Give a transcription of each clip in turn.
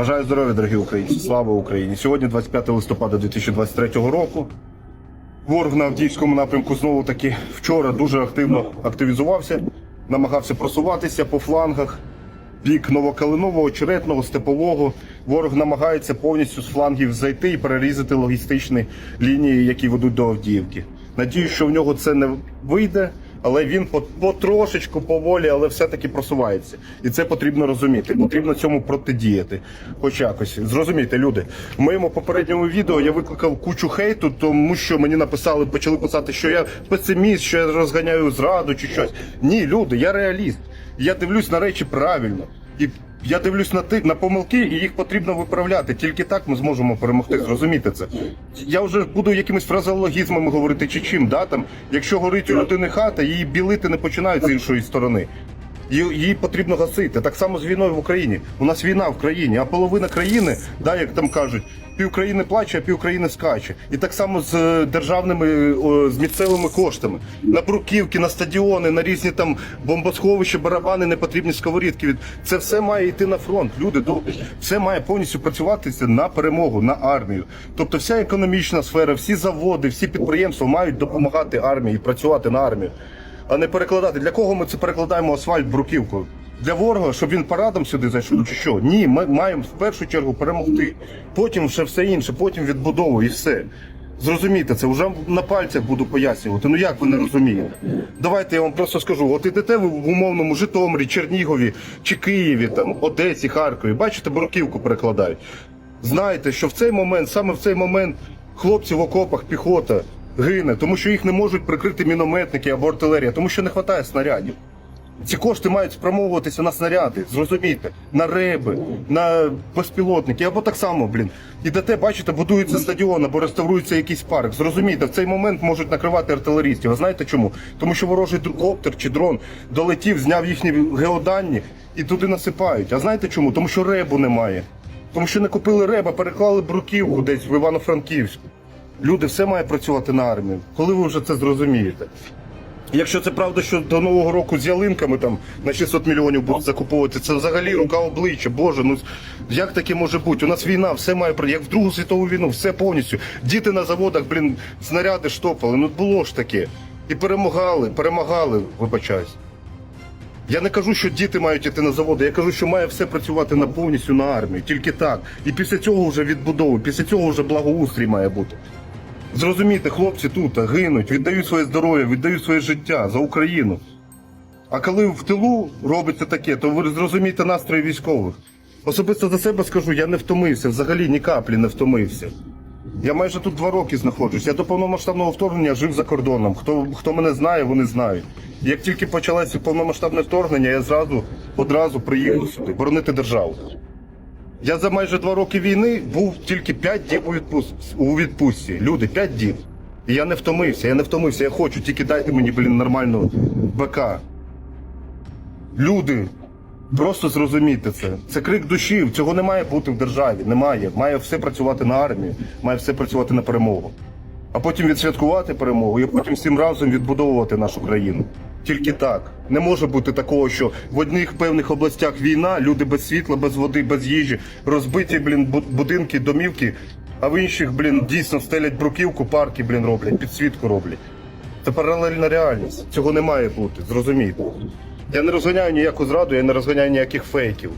Бажаю здоров'я, дорогі українці! Слава Україні! Сьогодні 25 листопада 2023 року. Ворог на Авдіївському напрямку знову таки вчора дуже активно активізувався, намагався просуватися по флангах. Бік Новокалинового, Очеретного, Степового. Ворог намагається повністю з флангів зайти і перерізати логістичні лінії, які ведуть до Авдіївки. Надіюсь, що в нього це не вийде, але він по- потрошечку, поволі, але все-таки просувається. І це потрібно розуміти. Потрібно цьому протидіяти. Хоч якось. Зрозумійте, люди. В моєму попередньому відео я викликав кучу хейту, тому що мені написали, почали писати, що я песиміст, що я розганяю зраду чи щось. Ні, люди, я реаліст. Я дивлюсь на речі правильно. І я дивлюсь на ти на помилки, і їх потрібно виправляти. Тільки так ми зможемо перемогти. Зрозуміти це. Я вже буду якимись фразеологізмами говорити чи чим. Да? Там, якщо горить у людини хата, її білити не починають з іншої сторони. Її, потрібно гасити. Так само з війною в Україні. У нас війна в країні, а половина країни, да, як там кажуть, пів країни плаче, а пів країни скаче. І так само з е, державними з місцевими коштами. На бруківки, на стадіони, на різні там бомбосховища, барабани, непотрібні сковорідки. Це все має йти на фронт. Люди добрі. Все має повністю працюватися на перемогу, на армію. Тобто, вся економічна сфера, всі заводи, всі підприємства мають допомагати армії і працювати на армію а не перекладати. Для кого ми це перекладаємо асфальт бруківку? Для ворога, щоб він парадом сюди зайшов, чи що? Ні, ми маємо в першу чергу перемогти. Потім ще все інше, потім відбудову і все. Зрозумійте це, вже на пальцях буду пояснювати. Ну як ви не розумієте? Давайте я вам просто скажу: от ідете ви в умовному Житомирі, Чернігові чи Києві, там, Одесі, Харкові, бачите, бруківку перекладають. Знаєте, що в цей момент, саме в цей момент, хлопці в окопах, піхота гине, тому що їх не можуть прикрити мінометники або артилерія, тому що не вистачає снарядів. Ці кошти мають спрямовуватися на снаряди, зрозумійте, на реби, на безпілотники, або так само, блін. Ідете, бачите, будується стадіон або реставрується якийсь парк. Зрозумійте, в цей момент можуть накривати артилерістів. А знаєте чому? Тому що ворожий коптер чи дрон долетів, зняв їхні геодані і туди насипають. А знаєте чому? Тому що ребу немає. Тому що не купили реба, переклали бруківку десь в Івано-Франківську. Люди, все має працювати на армію. Коли ви вже це зрозумієте? Якщо це правда, що до нового року з ялинками там на 600 мільйонів будуть закуповувати, це взагалі рука обличчя. Боже, ну як таке може бути? У нас війна, все має як в Другу світову війну, все повністю. Діти на заводах, блін, снаряди штопали. Ну було ж таке. І перемагали, перемагали, вибачаюсь. Я не кажу, що діти мають іти на заводи, я кажу, що має все працювати на повністю на армію. Тільки так. І після цього вже відбудови, після цього вже благоустрій має бути. Зрозумійте, хлопці тут гинуть, віддають своє здоров'я, віддають своє життя за Україну. А коли в тилу робиться таке, то ви зрозумієте настрої військових. Особисто за себе скажу, я не втомився, взагалі ні каплі не втомився. Я майже тут два роки знаходжусь. Я до повномасштабного вторгнення жив за кордоном. Хто, хто мене знає, вони знають. Як тільки почалося повномасштабне вторгнення, я зразу одразу приїхав сюди, боронити державу. Я за майже два роки війни був тільки 5 діб у відпустці. У відпустці. Люди, 5 діб. І я не втомився, я не втомився, я хочу, тільки дайте мені, блін, нормальну БК. Люди, просто зрозумійте це. Це крик душі. Цього не має бути в державі. Немає. Має все працювати на армію, має все працювати на перемогу. А потім відсвяткувати перемогу і потім всім разом відбудовувати нашу країну. Тільки так. Не може бути такого, що в одних певних областях війна, люди без світла, без води, без їжі, розбиті, блін, будинки, домівки, а в інших, блін, дійсно стелять бруківку, парки, блін, роблять, підсвітку роблять. Це паралельна реальність. Цього не має бути, зрозумійте. Я не розганяю ніяку зраду, я не розганяю ніяких фейків.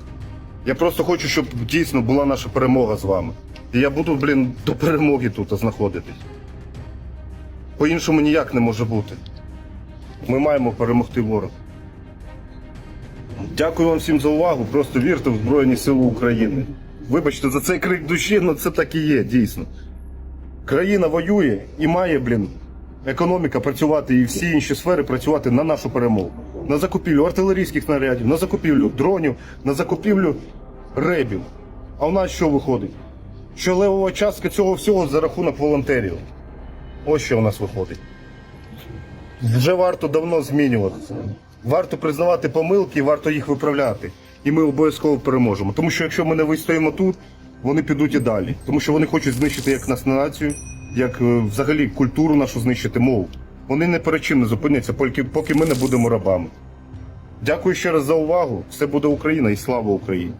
Я просто хочу, щоб дійсно була наша перемога з вами. І я буду, блін, до перемоги тут знаходитись. По-іншому ніяк не може бути. Ми маємо перемогти ворога. Дякую вам всім за увагу. Просто вірте в Збройні Сили України. Вибачте за цей крик душі, але це так і є, дійсно. Країна воює і має, блін, економіка працювати і всі інші сфери працювати на нашу перемогу. На закупівлю артилерійських снарядів, на закупівлю дронів, на закупівлю ребів. А у нас що виходить? Що левова частка цього всього за рахунок волонтерів. Ось що у нас виходить. Вже варто давно змінюватися. Варто признавати помилки, варто їх виправляти. І ми обов'язково переможемо. Тому що якщо ми не вистоїмо тут, вони підуть і далі. Тому що вони хочуть знищити як нас націю, як е, взагалі культуру нашу знищити мову. Вони не перед чим не зупиняться, поки ми не будемо рабами. Дякую ще раз за увагу. Все буде Україна і слава Україні!